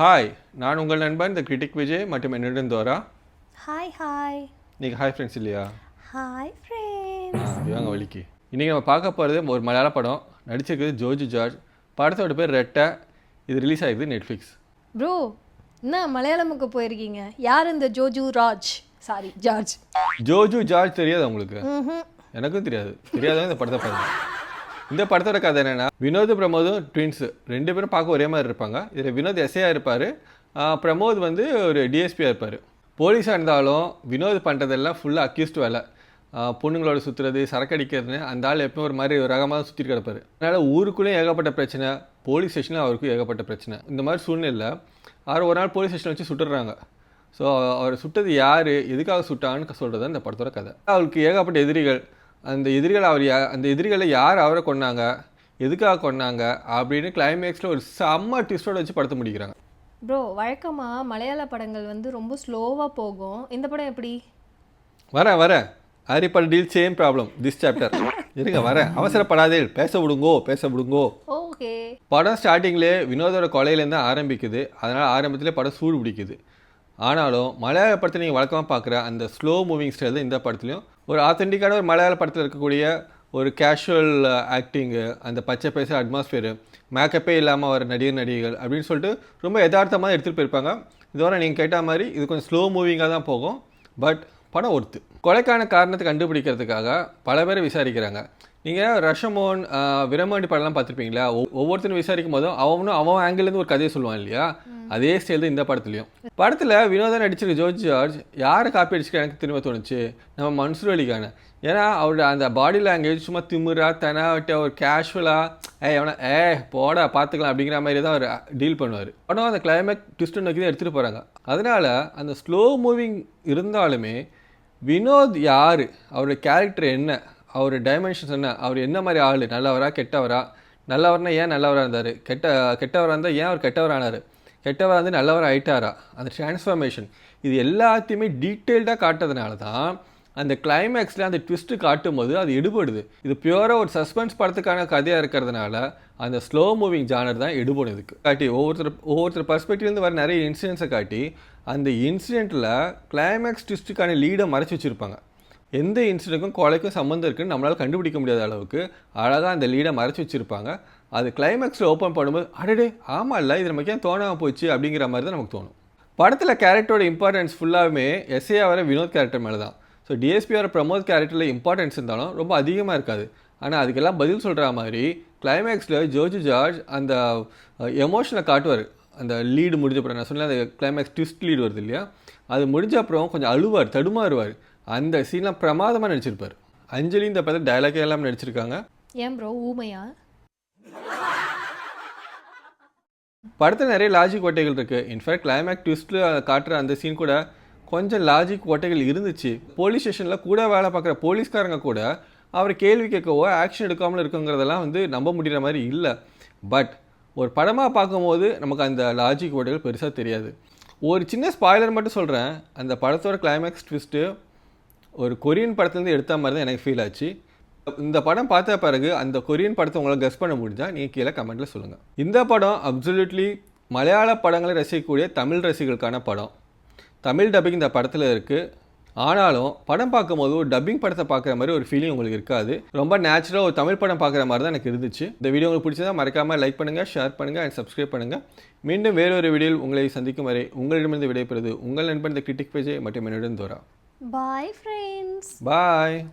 Hi நான் உங்கள் நண்பன் இந்த கிரிட்டிக் விஜய் மற்றும் என்னுடன் தோரா ஹாய் ஹாய் நீங்கள் ஹாய் ஃப்ரெண்ட்ஸ் இல்லையா? ஹாய் ஃப்ரெண்ட்ஸ் ஆ, இவாங்க வலிக்கு. இன்றைக்கி நம்ம பார்க்க போகிறது ஒரு மலையாள படம். நடிச்சிருக்குது ஜோஜி ஜார்ஜ். படத்தோட பேர் ரெட்டை. இது ரிலீஸ் ஆகிருக்குது நெட்ஃப்ளிக்ஸ் ப்ரோ என்ன மலையாளமுக்கு போயிருக்கீங்க? யார் இந்த Joju Raj? Sorry George. Joju George தெரியாது உங்களுக்கு. எனக்கும் தெரியாது. தெரியாதவங்க இந்த படத்தை பாருங்க இந்த படத்தோட கதை என்னென்னா வினோத் பிரமோதும் ட்வின்ஸு ரெண்டு பேரும் பார்க்க ஒரே மாதிரி இருப்பாங்க. இதில் வினோத் எஸ்ஐயாக இருப்பார். பிரமோத் வந்து ஒரு டிஎஸ்பியாக இருப்பார். போலீஸாக இருந்தாலும் வினோத் பண்ணுறதெல்லாம் ஃபுல்லாக அக்யூஸ்ட் வேலை. பொண்ணுங்களோட சுற்றுறது சரக்கு அடிக்கிறதுன்னு அந்த ஆள் எப்பவும் ஒரு மாதிரி ஒரு ரகமாக சுற்றிட்டு கிடப்பார். அதனால் ஊருக்குள்ளேயும் ஏகப்பட்ட பிரச்சனை போலீஸ் ஸ்டேஷனில் அவருக்கும் ஏகப்பட்ட பிரச்சனை. இந்த மாதிரி சூழ்நிலையில் அவர் ஒரு நாள் போலீஸ் ஸ்டேஷனில் வச்சு சுட்டுறாங்க. ஸோ அவர் சுட்டது யார் எதுக்காக சுட்டான்னு சொல்கிறது அந்த படத்தோட கதை. அவருக்கு ஏகப்பட்ட எதிரிகள் அந்த எதிரிகள் அவர் யா அந்த எதிரிகளை யார் அவரை கொன்னாங்க? எதுக்காக கொன்னாங்க? அப்படின்னு கிளைமேக்ஸில் ஒரு செம்ம ட்விஸ்டோட வச்சு படத்தை முடிக்கிறாங்க. ப்ரோ வழக்கமாக மலையாள படங்கள் வந்து ரொம்ப ஸ்லோவாக போகும். இந்த படம் எப்படி? வரேன் வரேன். Harry deal same problem this chapter இருங்க வரேன். அவசரப்படாதே. பேச விடுங்கோ பேச விடுங்கோ. ஓகே படம் ஸ்டார்டிங்லேயே வினோதோட கொலையிலேருந்து ஆரம்பிக்குது. அதனால் ஆரம்பத்திலே படம் சூடு பிடிக்குது. ஆனாலும் மலையாள படத்தை நீங்கள் வழக்கமாக பார்க்குற அந்த ஸ்லோ மூவிங் ஸ்டைல் தான் இந்த படத்துலையும் ஒரு ஆத்தென்டிக்கான ஒரு மலையாள படத்தில் இருக்கக்கூடிய ஒரு கேஷுவல் ஆக்டிங்கு அந்த பச்சை பைசா அட்மாஸ்ஃபியரு மேக்கப்பே இல்லாமல் வர நடிகர் நடிகைகள் அப்படின்னு சொல்லிட்டு ரொம்ப யதார்த்தமாக எடுத்துகிட்டு போயிருப்பாங்க. இதுவரை நீங்கள் கேட்ட மாதிரி இது கொஞ்சம் ஸ்லோ மூவிங்காக தான் போகும். பட் படம் ஒர்த்து கொலைக்கான காரணத்தை கண்டுபிடிக்கிறதுக்காக பல பேரை விசாரிக்கிறாங்க. நீங்கள் ரஷமோன் விரமாண்டி படம்லாம் பார்த்துருப்பீங்களா? ஒவ்வொருத்தரும் விசாரிக்கும் போதும் அவனும் அவன் ஆங்கிலேருந்து ஒரு கதையை சொல்லுவான் இல்லையா? அதே ஸ்டைல் தான் இந்த படத்துலையும். படத்தில் வினோதன் நடிச்சிருக்க ஜோர்ஜ் ஜார்ஜ் யாரை காப்பி அடிச்சுக்க எனக்கு திரும்ப தோணுச்சு? நம்ம மன்சூர் அலிகான. ஏன்னா அவரோட அந்த பாடி லாங்குவேஜ் சும்மா திமுறா தெனாவட்ட ஒரு கேஷுவலாக ஏ எவனா ஏ போடா பார்த்துக்கலாம் அப்படிங்கிற மாதிரி தான் அவர் டீல் பண்ணுவார். ஆனால் அந்த கிளைமேக் ட்விஸ்ட் நோக்கி தான் எடுத்துகிட்டு போகிறாங்க அதனால் அந்த ஸ்லோ மூவிங் இருந்தாலுமே வினோத் யார்? அவரோட கேரக்டர் என்ன? அவர் டைமென்ஷன்ஸ் என்ன? அவர் என்ன மாதிரி ஆள்? நல்லவரா கெட்டவரா? நல்லவர்னா ஏன் நல்லவராக இருந்தார்? கெட்ட கெட்டவராக இருந்தால் ஏன் அவர் கெட்டவரானார்? கெட்டவராக இருந்து நல்லவர் ஆயிட்டாரா அந்த டிரான்ஸ்ஃபர்மேஷன் இது எல்லாத்தையுமே டீட்டெயில்டாக காட்டுறதுனால தான் அந்த கிளைமேக்ஸில் அந்த ட்விஸ்ட்டு காட்டும் போது அது எடுபடுது. இது பியூராக ஒரு சஸ்பென்ஸ் படத்துக்கான கதையாக இருக்கிறதுனால அந்த ஸ்லோ மூவிங் ஜானர் தான் எடுபடும் இதுக்கு. காட்டி ஒவ்வொருத்தர் ஒவ்வொருத்தர் பர்ஸ்பெக்டிவ்லேருந்து வர நிறைய இன்சிடென்ட்ஸை காட்டி அந்த இன்சிடெண்ட்டில் கிளைமேக்ஸ் ட்விஸ்ட்டுக்கான லீடை மறைச்சி வச்சுருப்பாங்க. எந்த இன்சிடென்ட்டுக்கும் கொலைக்கும் சம்மந்தம் இருக்குன்னு நம்மளால் கண்டுபிடிக்க முடியாத அளவுக்கு அழகாக அந்த லீடை மறைச்சி வச்சுருப்பாங்க. அது கிளைமேக்ஸில் ஓப்பன் பண்ணும்போது அடடே ஆமாம் இல்லை இது நமக்கு ஏன் தோணாமல் போச்சு அப்படிங்கிற மாதிரி தான் நமக்கு தோணும். படத்தில் கேரக்டரோட இம்பார்ட்டன்ஸ் ஃபுல்லாகவே எஸ்ஏ வர வினோத் கேரக்டர் மேலே தான் ஸோ டிஎஸ்பி வர பிரமோத் கேரக்டரில் இம்பார்ட்டன்ஸ் இருந்தாலும் ரொம்ப அதிகமாக இருக்காது. ஆனால் அதுக்கெல்லாம் பதில் சொல்கிற மாதிரி கிளைமேக்ஸில் ஜோர்ஜ் ஜார்ஜ் அந்த எமோஷனை காட்டுவார். அந்த லீடு முடிஞ்ச அப்புறம் நான் சொன்னேன் அந்த கிளைமேக்ஸ் ட்விஸ்ட் லீடு வருது இல்லையா? அது முடிஞ்ச அப்புறம் கொஞ்சம் அழுவார் தடுமாறுவார். அந்த சீன்லாம் பிரமாதமாக நடிச்சிருப்பார். அஞ்சலி இந்த படத்தில் டைலாக் எல்லாம் நடிச்சிருக்காங்க. ஏன் ப்ரோ ஊமையா? படத்தில் நிறைய லாஜிக் ஓட்டைகள் இருக்குது இன்ஃபேக்ட் கிளைமேக் ட்விஸ்ட்டில் காட்டுற அந்த சீன் கூட கொஞ்சம் லாஜிக் ஓட்டைகள் இருந்துச்சு. போலீஸ் ஸ்டேஷனில் கூட வேலை பார்க்குற போலீஸ்காரங்க கூட அவர் கேள்வி கேட்கவோ ஆக்ஷன் எடுக்காமல் இருக்குங்கிறதெல்லாம் வந்து நம்ப முடிகிற மாதிரி இல்லை. பட் ஒரு படமாக பார்க்கும்போது நமக்கு அந்த லாஜிக் ஓட்டைகள் பெருசாக தெரியாது. ஒரு சின்ன ஸ்பாய்லர் மட்டும் சொல்கிறேன் அந்த படத்தோட கிளைமேக்ஸ் ட்விஸ்ட்டு ஒரு கொரியன் படத்துலேருந்து எடுத்த மாதிரி தான் எனக்கு ஃபீல் ஆச்சு. இந்த படம் பார்த்த பிறகு அந்த கொரியன் படத்தை உங்களால் கெஸ் பண்ண முடிஞ்சா நீங்கள் கீழே கமெண்ட்டில் சொல்லுங்கள் இந்த படம் அப்சல்யூட்லி மலையாள படங்களை ரசிக்கக்கூடிய தமிழ் ரசிகர்களுக்கான படம். தமிழ் டப்பிங் இந்த படத்தில் இருக்குது ஆனாலும் படம் பார்க்கும்போது ஒரு டப்பிங் படத்தை பார்க்குற மாதிரி ஒரு ஃபீலிங் உங்களுக்கு இருக்காது. ரொம்ப நேச்சுரலாக ஒரு தமிழ் படம் பார்க்குற மாதிரி தான் எனக்கு இருந்துச்சு. இந்த வீடியோ உங்களுக்கு பிடிச்சதா மறக்காமல் லைக் பண்ணுங்கள் ஷேர் பண்ணுங்கள் அண்ட் சப்ஸ்கிரைப் பண்ணுங்கள் மீண்டும் வேறொரு வீடியோவில் உங்களை சந்திக்கும் வரை உங்களிடமிருந்து விடைபெறுது உங்கள் நண்பன் இந்த கிரிட்டிக் பேஜை மற்றும் என்னுடன் தோறா Bye, friends. Bye.